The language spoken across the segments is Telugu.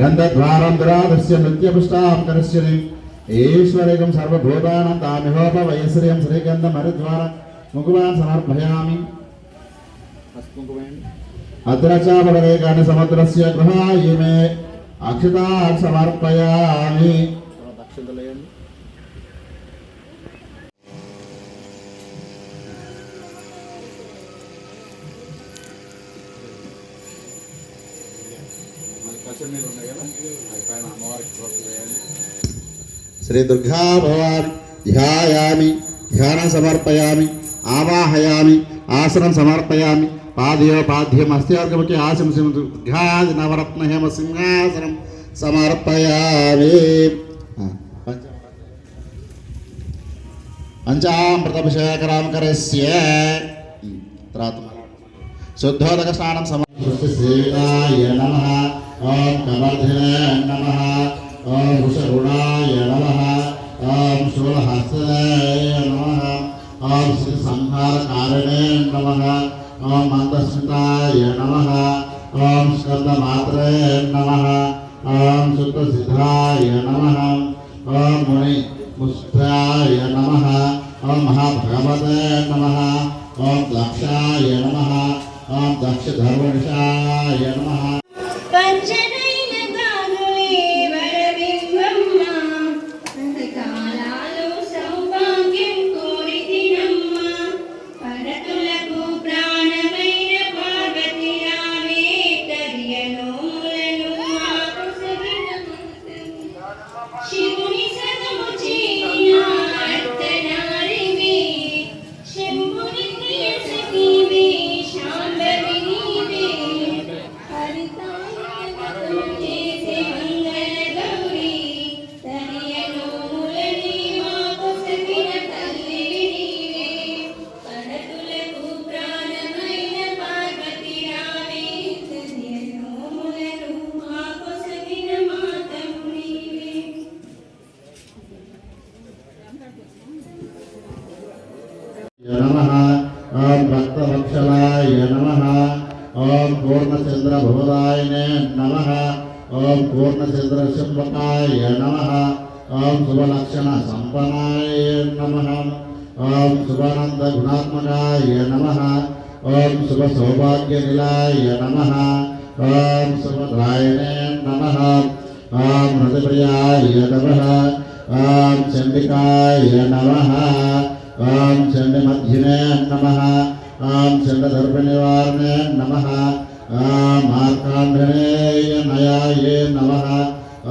గంధద్వారం దురాదస్య ఈశ్వరేకం సర్వభూతానం తామిహోప వయశ్రియం శ్రీగంధ హరిద్వార ముగువాన్ సమర్పయామి అద్రచాపడరేకాని సముద్రస్య గృహాయిమే అక్షతా సమర్పయామి శ్రీ దుర్గా భవాన్ ధ్యాయామి ధ్యానం సమర్పయామి ఆవాహయామి ఆసనం సమర్పయామి. పాదయోపాధ్యం అస్త్యార్గముఖి ఆశంసం దుర్గాది నవరత్న హేమ సింహాసనం సమర్పయామి. ఆ, పంచ- పంచామృతభిషేకరామకరస్య. తర్వాత శుద్ధోదక స్నానం సమర్పయాయ నమ. ఓం కవర్ధనే నమ. ఓం వృషరుణాయ నమ. ఓం శూలహస్తాయ నమ. ఓం శ్రీ సంహారకారిణే నమ. ఓం మందస్మితాయ నమ. ఓం స్కందమాత్రే నమ. ఓం శుద్ధసిద్ధాయ నమ. ఓం ముని ముష్టాయ నమ. ఓం మహాభగవతే నమ. ఓం దక్షాయ నమ. ఓం దక్షధర్మనిషాయ నమ. నమ ఓం భక్తవత్సలాయ నమ ఓం పూర్ణచంద్రభువదాయనే నమ ఓం పూర్ణచంద్రశంభకాయ నమ ఓం శుభలక్షణ సంపన్నాయ నమ ఓం శుభానంద గుణాత్మకాయ నమ ఓం శుభ సౌభాగ్యనిలాయ నమ ఓం శుభద్రాయణే నమ ఓం హృదప్రియాయ నమ ఓం చండికాయ నమ ఓం చండమధ్యనే నమ ఓం చండదర్భనివారణే నమ ఓం మార్కాండనేయ నయాయ నమ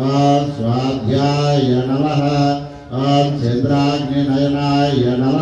ఓం స్వాధ్యాయ నమ ఓం చంద్రాగ్నినయనాయ నమ.